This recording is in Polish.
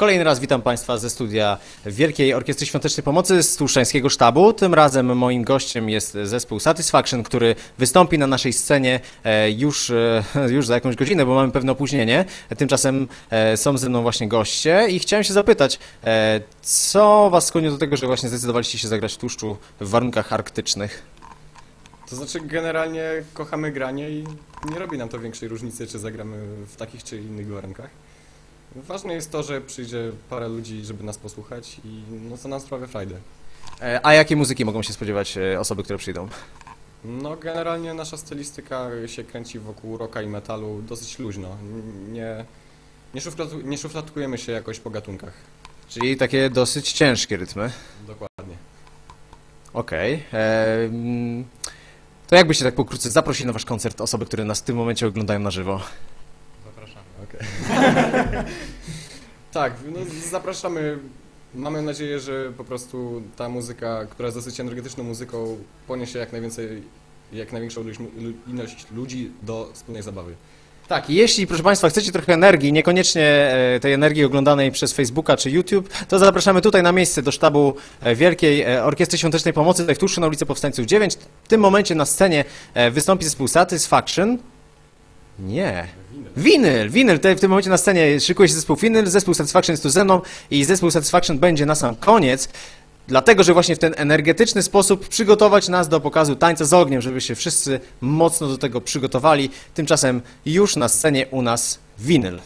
Kolejny raz witam Państwa ze studia Wielkiej Orkiestry Świątecznej Pomocy z Tłuszczańskiego Sztabu. Tym razem moim gościem jest zespół Satisfaction, który wystąpi na naszej scenie e, już, e, już za jakąś godzinę, bo mamy pewne opóźnienie. Tymczasem e, są ze mną właśnie goście i chciałem się zapytać, co Was skłoniło do tego, że właśnie zdecydowaliście się zagrać w tłuszczu w warunkach arktycznych? To znaczy generalnie kochamy granie i nie robi nam to większej różnicy, czy zagramy w takich czy innych warunkach. Ważne jest to, że przyjdzie parę ludzi, żeby nas posłuchać i no co nam sprawia frajdę. E, A jakiej muzyki mogą się spodziewać e, osoby, które przyjdą? No generalnie nasza stylistyka się kręci wokół rocka i metalu dosyć luźno. Nie, nie, szufladu, nie szufladkujemy się jakoś po gatunkach. Czyli takie dosyć ciężkie rytmy. Dokładnie. Okej. E, mm, To jakbyście tak pokrótce zaprosili na wasz koncert osoby, które nas w tym momencie oglądają na żywo? Okej. tak, no zapraszamy. Mamy nadzieję, że po prostu ta muzyka, która jest dosyć energetyczną muzyką, poniesie jak najwięcej, jak największą ilość, ludzi do wspólnej zabawy. Tak, jeśli, proszę Państwa, chcecie trochę energii, niekoniecznie e, tej energii oglądanej przez Facebooka czy YouTube, to zapraszamy tutaj na miejsce do sztabu e, Wielkiej e, Orkiestry Świątecznej Pomocy, tutaj w na ulicy Powstańców 9. W tym momencie na scenie wystąpi zespół Satisfaction. Nie. Winyl, winyl, tutaj w tym momencie na scenie szykuje się zespół Winyl, zespół Satisfaction jest tu ze mną i zespół Satisfaction będzie na sam koniec, dlatego, że właśnie w ten energetyczny sposób przygotować nas do pokazu tańca z ogniem, żeby się wszyscy mocno do tego przygotowali. Tymczasem już na scenie u nas winyl.